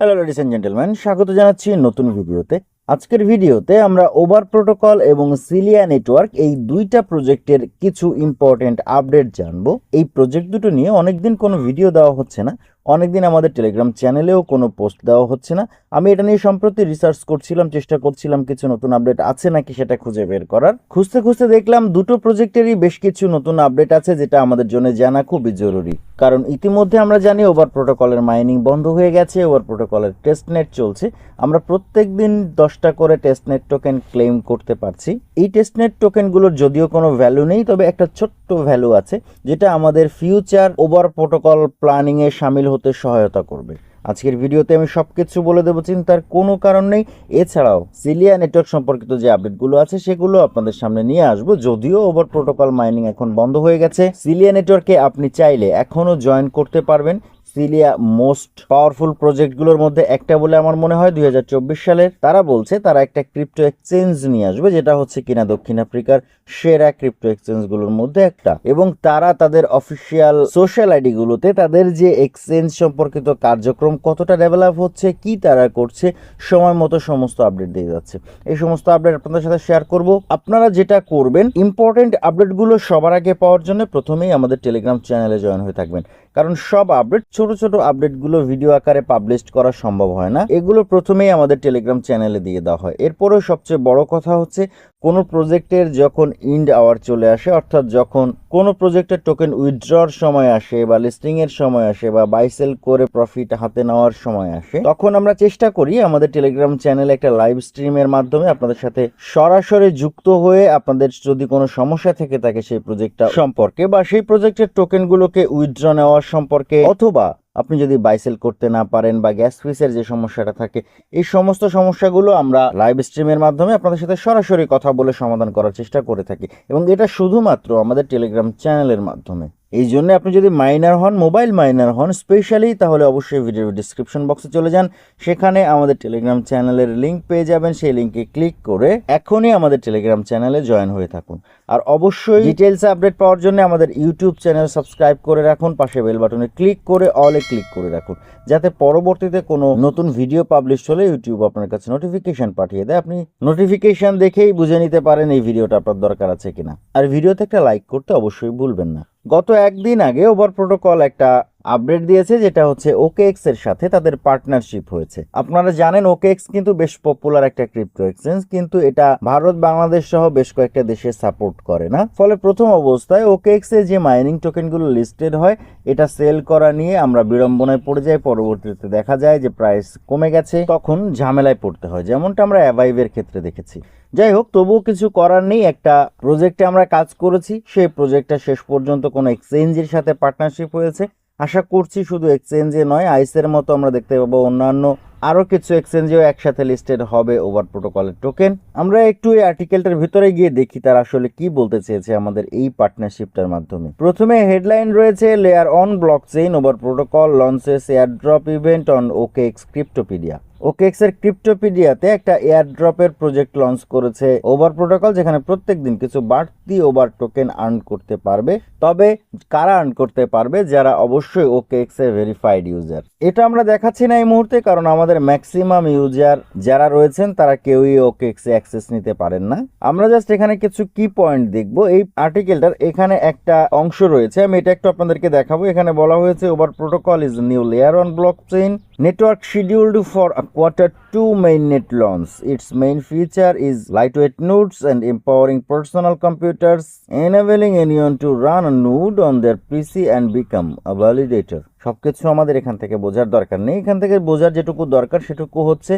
Hello ladies and gentleman স্বাগত জানাচ্ছি নতুন ভিডিওতে। আজকের ভিডিওতে আমরা ওভার প্রোটোকল এবং সিলিয়া নেটওয়ার্ক এই দুইটা প্রজেক্টের কিছু ইম্পর্টেন্ট আপডেট জানব। এই প্রজেক্ট দুটো নিয়ে অনেকদিন কোনো ভিডিও দেওয়া হচ্ছে না। অনেকদিন আমাদের টেলিগ্রাম চ্যানেলেও কোনো পোস্ট দেওয়া হচ্ছে না। আমি এটা নিয়ে সম্প্রতি রিসার্চ করছিলাম, চেষ্টা করছিলাম কিছু নতুন আপডেট আছে নাকি সেটা খুঁজে বের করার। খুঁজতে খুঁজতে দেখলাম দুটো প্রজেক্টেরই বেশ কিছু নতুন আপডেট আছে, যেটা আমাদের জন্য জানা খুবই জরুরি। কারণ ইতিমধ্যে আমরা জানি ওভার প্রোটোকলের মাইনিং বন্ধ হয়ে গেছে ওভার প্রোটোকলের টেস্টনেট চলছে। আমরা প্রত্যেক দিন দশটা করে টেস্টনেট টোকেন ক্লেম করতে পারছি। এই টেস্টনেট টোকেনগুলোর যদিও কোনো ভ্যালু নেই, তবে একটা ছোট্ট ভ্যালু আছে, যেটা আমাদের ফিউচার ওভার প্রোটোকল প্ল্যানিংয়ে সামিল হতে সহায়তা করবে। আজকের ভিডিওতে আমি সব কিছু বলে দেবো, চিন্তার কোনো কারণ নেই। এছাড়াও সিলিয়া নেটওয়ার্ক সম্পর্কিত যে আপডেটগুলো আছে, সেগুলো আপনাদের সামনে নিয়ে আসব। যদিও ওভার প্রোটোকল মাইনিং এখন বন্ধ হয়ে গেছে, সিলিয়া নেটওয়ার্কে আপনি চাইলে এখনও জয়েন করতে পারবেন। সিলিয়া মোস্ট পাওয়ারফুল প্রজেক্টগুলোর মধ্যে একটা বলে আমার মনে হয় দু হাজার চব্বিশ সালের। তারা বলছে তারা একটা ক্রিপ্টো এক্সচেঞ্জ নিয়ে আসবে, যেটা হচ্ছে কিনা দক্ষিণ আফ্রিকার সেরা ক্রিপ্টো এক্সচেঞ্জগুলোর মধ্যে একটা। এবং তারা তাদের অফিসিয়াল সোশ্যাল আইডিগুলোতে তাদের যে এক্সচেঞ্জ সম্পর্কিত কার্যক্রম কতটা ডেভেলপ হচ্ছে, কি তারা করছে, সময় মতো সমস্ত আপডেট দিয়ে যাচ্ছে। এই সমস্ত আপডেট আপনাদের সাথে শেয়ার করব। আপনারা যেটা করবেন ইম্পর্টেন্ট আপডেটগুলো সবার আগে পাওয়ার জন্য প্রথমেই আমাদের টেলিগ্রাম চ্যানেলে জয়েন হয়ে থাকবেন। কারণ সব আপডেট ছোট ছোট আপডেটগুলো ভিডিও আকারে পাবলিশ করা সম্ভব হয় না। এগুলো প্রথমেই আমাদের টেলিগ্রাম চ্যানেলে দিয়ে দেওয়া হয়। এরপরেও সবচেয়ে বড় কথা হচ্ছে কোনো প্রজেক্টের যখন ইন্ড আওয়ার চলে আসে, অর্থাৎ যখন কোনো প্রজেক্টের টোকেন উইথড্রর সময় আসে বা লিস্টিং এর সময় আসে বা বাইসেল করে প্রফিট হাতে নেওয়ার সময় আসে, তখন আমরা চেষ্টা করি আমাদের টেলিগ্রাম চ্যানেলে একটা লাইভ স্ট্রিমের মাধ্যমে আপনাদের সাথে সরাসরি যুক্ত হয়ে আপনাদের যদি কোনো সমস্যা থেকে থাকে সেই প্রজেক্টটা সম্পর্কে বা সেই প্রজেক্টের টোকেনগুলোকে উইথড্র নেওয়ার সম্পর্কে অথবা আপনি যদি বাইসেল করতে না পারেন বা গ্যাস ফিসের যে সমস্যাটা থাকে, এই সমস্ত সমস্যাগুলো আমরা লাইভ স্ট্রিমের মাধ্যমে আপনাদের সাথে সরাসরি কথা বলে সমাধান করার চেষ্টা করে থাকি। এবং এটা শুধুমাত্র আমাদের টেলিগ্রাম চ্যানেলের মাধ্যমে। এই জন্য আপনি যদি মাইনার হন মোবাইল মাইনার হন স্পেশালি তাহলে অবশ্যই ভিডিওর ডিসক্রিপশন বক্সে চলে যান। সেখানে আমাদের টেলিগ্রাম চ্যানেলের লিঙ্ক পেয়ে যাবেন। সেই লিঙ্কে ক্লিক করে এখনই আমাদের টেলিগ্রাম চ্যানেলে জয়েন হয়ে থাকুন। আর অবশ্যই ডিটেলস আপডেট পাওয়ার জন্য আমাদের ইউটিউব চ্যানেল সাবস্ক্রাইব করে রাখুন। পাশে বেল বাটনে ক্লিক করে অলে ক্লিক করে রাখুন। যাতে পরবর্তীতে কোনো নতুন ভিডিও পাবলিশ হলে ইউটিউব আপনার কাছে নোটিফিকেশন পাঠিয়ে দেয়। আপনি নোটিফিকেশন দেখেই বুঝে নিতে পারেন এই ভিডিওটা আপনার দরকার আছে কিনা। আর ভিডিওতে একটা লাইক করতে অবশ্যই ভুলবেন না। গত একদিন আগে ওভার প্রোটোকল একটা আপডেট দিয়েছে, যেটা হচ্ছে ওকেএক্স এর সাথে তাদের পার্টনারশিপ হয়েছে। আপনারা জানেন ওকেএক্স কিন্তু বেশ পপুলার একটা ক্রিপ্টো এক্সচেঞ্জ কিন্তু এটা ভারত, বাংলাদেশ সহ বেশ কয়েকটা দেশে সাপোর্ট করে না। ফলে প্রথম অবস্থায় ওকেএক্স এ যে মাইনিং টোকেনগুলো লিস্টেড হয়, এটা সেল করা নিয়ে আমরা বিড়ম্বনায় পড়ে যাই। পরবর্তীতে দেখা যায় যে প্রাইস কমে গেছে, তখন ঝামেলায় পড়তে হয়, যেমনটা আমরা অ্যাভাইভের ক্ষেত্রে দেখেছি। যাই হোক তবুও কিছু করার নেই। একটা প্রজেক্টে আমরা কাজ করেছি, সেই প্রজেক্টটা শেষ পর্যন্ত কোনো এক্সচেঞ্জের সাথে পার্টনারশিপ হয়েছে। আশা করছি শুধু এক্সচেঞ্জে নয় আইসের মতো আমরা দেখতে পাবো অন্যান্য আরও কিছু এক্সচেঞ্জেও একসাথে লিস্টেড হবে ওভার প্রোটোকলের টোকেন আমরা একটু এই আর্টিকেলটার ভিতরে গিয়ে দেখি তারা আসলে কি বলতে চেয়েছে আমাদের এই পার্টনারশিপটার মাধ্যমে। প্রথমে হেডলাইন রয়েছে layer on blockchain Over protocol launches airdrop event on OKX Cryptopedia OKX এর ক্রিপ্টোপিডিয়াতে একটা এয়ার ড্রপের প্রজেক্ট লঞ্চ করেছে ওভার প্রোটোকল যেখানে প্রত্যেক দিন কিছু বাড়তি ওভার টোকেন আর্ন করতে পারবে। তবে কারা আর্ন করতে পারবে? যারা অবশ্যই ওকেএক্স এর ভেরিফাইড ইউজার এটা আমরা দেখাচ্ছি না এই মুহূর্তে, কারণ আমাদের ম্যাক্সিমাম ইউজার যারা রয়েছেন, তারা কেউই ওকেএক্স এ অ্যাক্সেস নিতে পারেন না। আমরা জাস্ট এখানে কিছু কি পয়েন্ট দেখব। এই আর্টিকেলটার এখানে একটা অংশ রয়েছে। আমি এটা একটু আপনাদেরকে দেখাবো। এখানে বলা হয়েছে Over protocol is new layer on blockchain network scheduled for a quarter two mainnet launch. Its main feature is lightweight nodes and empowering personal computers, enabling anyone to run a node on their PC and become a validator. সবকিছু আমাদের এখান থেকে বোঝার দরকার নেই এখান থেকে বোঝার যেটুকু দরকার সেটুকু হচ্ছে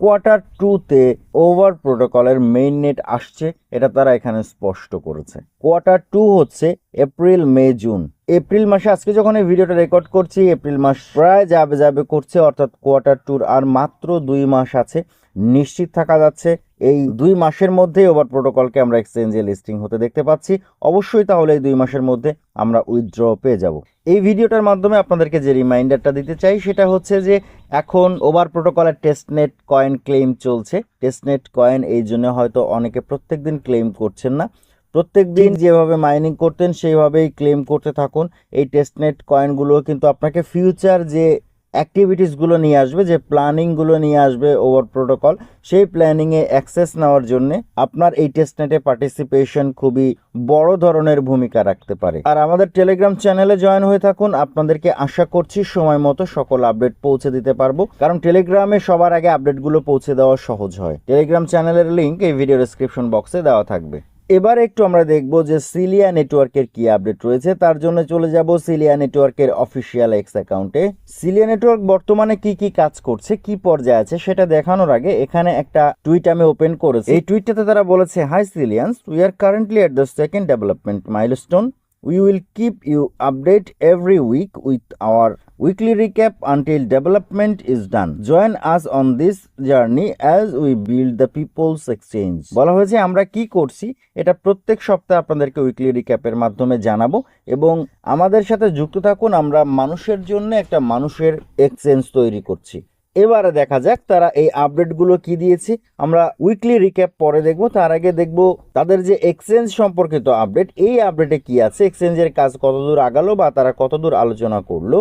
কোয়ার্টার টুতে ওভার প্রোটোকলের মেইন নেট আসছে এটা তারা এখানে স্পষ্ট করেছে কোয়ার্টার টু হচ্ছে এপ্রিল মে জুন এপ্রিল মাসে আজকে যখন এই ভিডিওটা রেকর্ড করছি এপ্রিল মাস প্রায় যাবে যাবে করছে অর্থাৎ কোয়ার্টার টুর আর মাত্র দুই মাস আছে। নিশ্চিত থাকা যাচ্ছে এই দুই মাসের মধ্যেই ওভার প্রোটোকলকে আমরা এক্সচেঞ্জে লিস্টিং হতে দেখতে পাচ্ছি। অবশ্যই তাহলে এই দুই মাসের মধ্যে আমরা উইথড্র পেয়ে যাব। এই ভিডিওটার মাধ্যমে আপনাদেরকে যে রিমাইন্ডারটা দিতে চাই, সেটা হচ্ছে যে এখন ওভার প্রোটোকলের টেস্টনেট কয়েন ক্লেম চলছে। টেস্টনেট কয়েন এই জন্য হয়তো অনেকে প্রত্যেক দিন ক্লেম করছেন না। প্রত্যেক দিন যেভাবে মাইনিং করতেন, সেইভাবেই ক্লেম করতে থাকুন। এই টেস্টনেট কয়েনগুলো কিন্তু আপনাকে ফিউচার যে অ্যাক্টিভিটিসগুলো নিয়ে আসবে, যে প্ল্যানিংগুলো নিয়ে আসবে ওভার প্রোটোকল সেই প্ল্যানিংয়ে অ্যাক্সেস নেওয়ার জন্য আপনার এই টেস্টনেটে পার্টিসিপেশন খুবই বড় ধরনের ভূমিকা রাখতে পারে। আর আমাদের টেলিগ্রাম চ্যানেলে জয়েন হয়ে থাকুন, আপনাদেরকে আশা করছি সময় মতো সকল আপডেট পৌঁছে দিতে পারব, কারণ টেলিগ্রামে সবার আগে আপডেটগুলো পৌঁছে দেওয়া সহজ হয়। টেলিগ্রাম চ্যানেলের লিঙ্ক এই ভিডিও ডেসক্রিপশন বক্সে দেওয়া থাকবে। এবার একটু আমরা দেখব যে সিলিয়া নেটওয়ার্কের কি আপডেট রয়েছে। তার জন্য চলে যাব সিলিয়া নেটওয়ার্কের অফিসিয়াল এক্স অ্যাকাউন্টে সিলিয়া নেটওয়ার্ক বর্তমানে কি কি কাজ করছে, কি পর্যায়ে আছে সেটা দেখানোর আগে এখানে একটা টুইট আমি ওপেন করেছি। এই টুইটটাতে তারা বলেছে hi Celians we are currently at the second development milestone We will keep you update every week with our weekly recap until development is done. Join us on this journey as we build the people's exchange. বলা হয়েছে আমরা কি করছি এটা প্রত্যেক সপ্তাহে আপনাদেরকে weekly রিক্যাপের মাধ্যমে জানাব এবং আমাদের সাথে যুক্ত থাকুন আমরা মানুষের জন্য একটা মানুষের এক্সচেঞ্জ তৈরি করছি এবারে দেখা যাক তারা এই আপডেটগুলো কি দিয়েছে। আমরা উইকলি রিক্যাপ পরে দেখব, তার আগে দেখব তাদের যে এক্সচেঞ্জ সম্পর্কিত আপডেট এই আপডেটে কি আছে? এক্সচেঞ্জের কাজ কতদূর আগালো বা তারা কতদূর আলোচনা করল?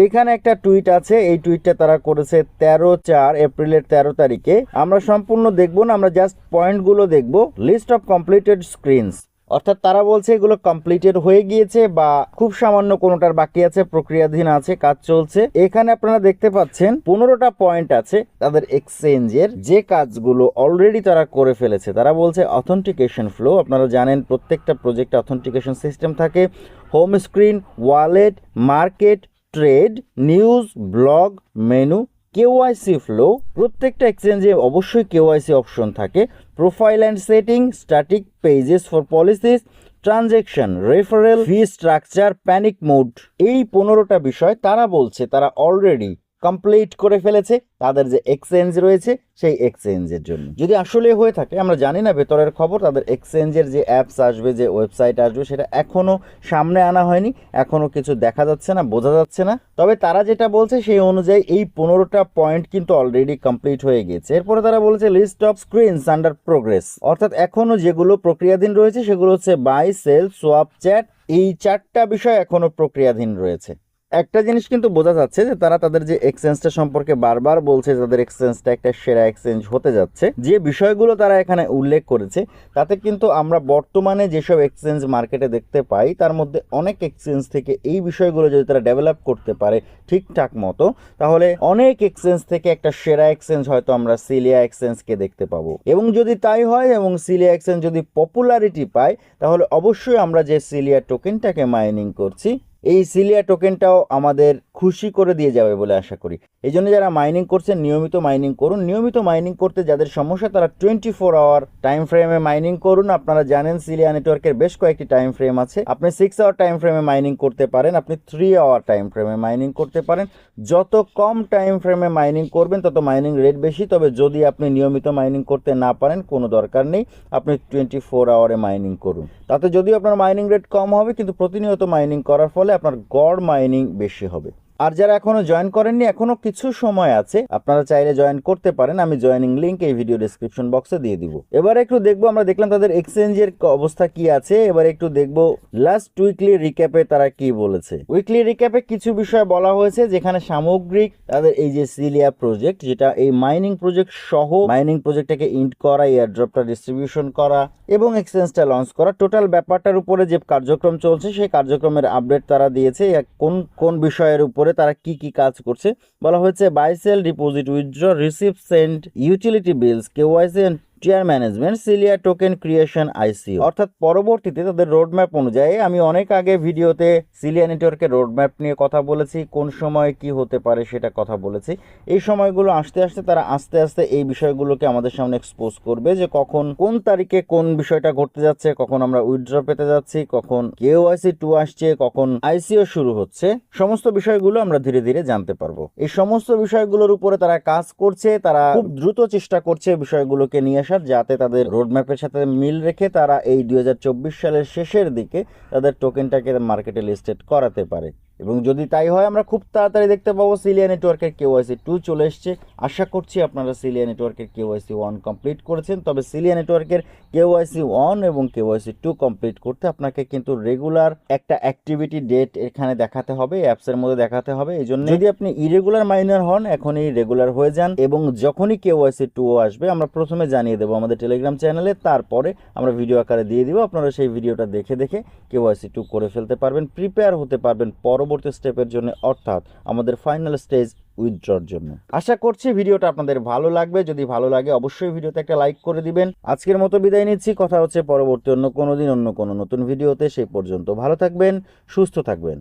এইখানে একটা টুইট আছে, এই টুইটটা তারা করেছে তেরো চার এপ্রিলের তেরো তারিখে। আমরা সম্পূর্ণ দেখব না, আমরা জাস্ট পয়েন্টগুলো দেখব। লিস্ট অফ কমপ্লিটেড স্ক্রিনস অর্থাৎ তারা বলছে এগুলো কমপ্লিটেড হয়ে গিয়েছে বা খুব সামান্য কোনোটার বাকি আছে, প্রক্রিয়াধীন আছে, কাজ চলছে। এখানে আপনারা দেখতে পাচ্ছেন পনেরোটা পয়েন্ট আছে তাদের এক্সচেঞ্জের যে কাজগুলো অলরেডি তারা করে ফেলেছে, তারা বলছে অথেন্টিকেশন ফ্লো আপনারা জানেন প্রত্যেকটা প্রজেক্টে অথেন্টিকেশন সিস্টেম থাকে। Home screen wallet market trade news blog menu KYC flow প্রত্যেকটা এক্সচেঞ্জে অবশ্যই কেওয়াইসি অপশন থাকে। Profile and setting static pages for policies transaction referral fee structure panic mode এই পনেরোটা বিষয় তারা বলছে, তারা অলরেডি কমপ্লিট করে ফেলেছে, তাদের যে এক্সচেঞ্জ রয়েছে, সেই এক্সচেঞ্জের জন্য। যদি আসলে হয়ে থাকে, আমরা জানি না ভেতরের খবর, তাদের এক্সচেঞ্জের যে অ্যাপস আসবে, যে ওয়েবসাইট আসবে, সেটা এখনও সামনে আনা হয়নি এখনও কিছু দেখা যাচ্ছে না, বোঝা যাচ্ছে না। তবে তারা যেটা বলছে, সেই অনুযায়ী এই পনেরোটা পয়েন্ট কিন্তু অলরেডি কমপ্লিট হয়ে গেছে। এরপরে তারা বলছে list of screens under progress অর্থাৎ এখনও যেগুলো প্রক্রিয়াধীন রয়েছে, সেগুলো হচ্ছে বাই সেল সোয়াপ চ্যাট এই চারটা বিষয় এখনও প্রক্রিয়াধীন রয়েছে। একটা জিনিস কিন্তু বোঝা যাচ্ছে যে তারা তাদের যে এক্সচেঞ্জটা সম্পর্কে বারবার বলছে, তাদের এক্সচেঞ্জটা একটা সেরা এক্সচেঞ্জ হতে যাচ্ছে, যে বিষয়গুলো তারা এখানে উল্লেখ করেছে, তাতে কিন্তু আমরা বর্তমানে যেসব এক্সচেঞ্জ মার্কেটে দেখতে পাই, তার মধ্যে অনেক এক্সচেঞ্জ থেকে এই বিষয়গুলো যদি তারা ডেভেলপ করতে পারে ঠিকঠাক মতো, তাহলে অনেক এক্সচেঞ্জ থেকে একটা সেরা এক্সচেঞ্জ হয়তো আমরা সিলিয়া এক্সচেঞ্জকে দেখতে পাবো। এবং যদি তাই হয় এবং সিলিয়া এক্সচেঞ্জ যদি পপুলারিটি পায়, তাহলে অবশ্যই আমরা যে সিলিয়া টোকেনটাকে মাইনিং করছি এই সিলিয়া টোকেনটাও আমাদের খুশি করে দিয়ে যাবে বলে আশা করি। এই জন্য যারা মাইনিং করছেন, নিয়মিত মাইনিং করুন। নিয়মিত মাইনিং করতে যাদের সমস্যা, তারা টোয়েন্টি ফোর আওয়ার টাইম ফ্রেমে মাইনিং করুন। আপনারা জানেন সিলিয়া নেটওয়ার্কের বেশ কয়েকটি টাইম ফ্রেম আছে। আপনি সিক্স আওয়ার টাইম ফ্রেমে মাইনিং করতে পারেন, আপনি থ্রি আওয়ার টাইম ফ্রেমে মাইনিং করতে পারেন। যত কম টাইম ফ্রেমে মাইনিং করবেন, তত মাইনিং রেট বেশি। তবে যদি আপনি নিয়মিত মাইনিং করতে না পারেন, কোনো দরকার নেই। আপনি টোয়েন্টি ফোর আওয়ারে মাইনিং করুন। তাতে যদিও আপনার মাইনিং রেট কম হবে, কিন্তু প্রতিনিয়ত মাইনিং করার ফলে আপনার গড় মাইনিং বেশি হবে। আর যারা এখনও জয়েন করেননি, এখনও কিছু সময় আছে, আপনারা চাইলে জয়েন করতে পারেন, আমি জয়েনিং লিংক এই ভিডিও ডেসক্রিপশন বক্সে দিয়ে দিব। এবার একটু দেখব, আমরা দেখলাম তাদের এক্সচেঞ্জের অবস্থা কি আছে, এবার একটু দেখব লাস্ট উইকলি রিক্যাপে তারা কি বলেছে। উইকলি রিক্যাপে কিছু বিষয় বলা হয়েছে, যেখানে সামগ্রিক তাদের এই যে সিলিয়া প্রজেক্ট যেটা এই মাইনিং প্রজেক্ট সহ মাইনিং প্রজেক্টটাকে ইন্ট করা এয়ারড্রপটা ডিস্ট্রিবিউশন করা এবং এক্সচেঞ্জটা লঞ্চ করা টোটাল ব্যাপারটার উপরে যে কার্যক্রম চলছে, সেই কার্যক্রমের আপডেট তারা দিয়েছে কোন কোন বিষয়ের উপরে তারা কি কি কাজ করছে? বলা হয়েছে buy sell deposit withdraw receive send utility bills KYC and tier management Celia token creation ICO অর্থাৎ পরবর্তীতে তাদের রোডম্যাপ অনুযায়ী আমি অনেক আগে ভিডিওতে সিলিয়া নেটওয়ার্কের রোডম্যাপ নিয়ে কথা বলেছি, কোন সময় কি হতে পারে সেটা কথা বলেছি। এই সময়গুলো আসতে আসতে তারা আস্তে আস্তে এই বিষয়গুলোকে আমাদের সামনে এক্সপোজ করবে যে কখন কোন তারিখে কোন বিষয়টা ঘটতে যাচ্ছে, কখন আমরা উইথড্র পেতে যাচ্ছি, কখন কেওআইসি টু আসছে, কখন আইসিও শুরু হচ্ছে, সমস্ত বিষয়গুলো আমরা ধীরে ধীরে জানতে পারব। এই সমস্ত বিষয়গুলোর উপরে তারা কাজ করছে, তারা খুব দ্রুত চেষ্টা করছে বিষয়গুলোকে নিয়ে আসার যাতে তাদের রোডম্যাপের সাথে মিল রেখে তারা এই দুই হাজার চব্বিশ সালের শেষের দিকে তাদের টোকেনটাকে মার্কেটে লিস্টেড করাতে পারে। এবং যদি তাই হয়, আমরা খুব তাড়াতাড়ি দেখতে পাবো সিলিয়া নেটওয়ার্কের কেওয়াইসি টু চলে এসছে। আশা করছি আপনারা সিলিয়া নেটওয়ার্কের কেওয়াইসি ওয়ান কমপ্লিট করেছেন, তবে সিলিয়া নেটওয়ার্কের কেওয়াইসি ওয়ান এবং কেওয়াইসি টু কমপ্লিট করতে আপনাকে কিন্তু রেগুলার একটা অ্যাক্টিভিটি ডেট এখানে দেখাতে হবে, অ্যাপসের মধ্যে দেখাতে হবে। এই জন্য যদি আপনি ইরেগুলার মাইনার হন, এখনই রেগুলার হয়ে যান এবং যখনই কেওয়াইসি টু আসবে, আমরা প্রথমে জানিয়ে দেবো আমাদের টেলিগ্রাম চ্যানেলে তারপরে আমরা ভিডিও আকারে দিয়ে দিব, আপনারা সেই ভিডিওটা দেখে দেখে কেওয়াইসি টু করে ফেলতে পারবেন প্রিপেয়ার হতে পারবেন পরবর্তী স্টেপের জন্য, অর্থাৎ আমাদের ফাইনাল স্টেজ উইথড্রর জন্য। আশা করছি ভিডিওটা আপনাদের ভালো লাগবে। যদি ভালো লাগে, অবশ্যই ভিডিওতে একটা লাইক করে দিবেন। আজকের মতো বিদায় নিচ্ছি। কথা হচ্ছে পরবর্তী অন্য কোনো দিন, অন্য কোনো নতুন ভিডিওতে। সেই পর্যন্ত ভালো থাকবেন, সুস্থ থাকবেন।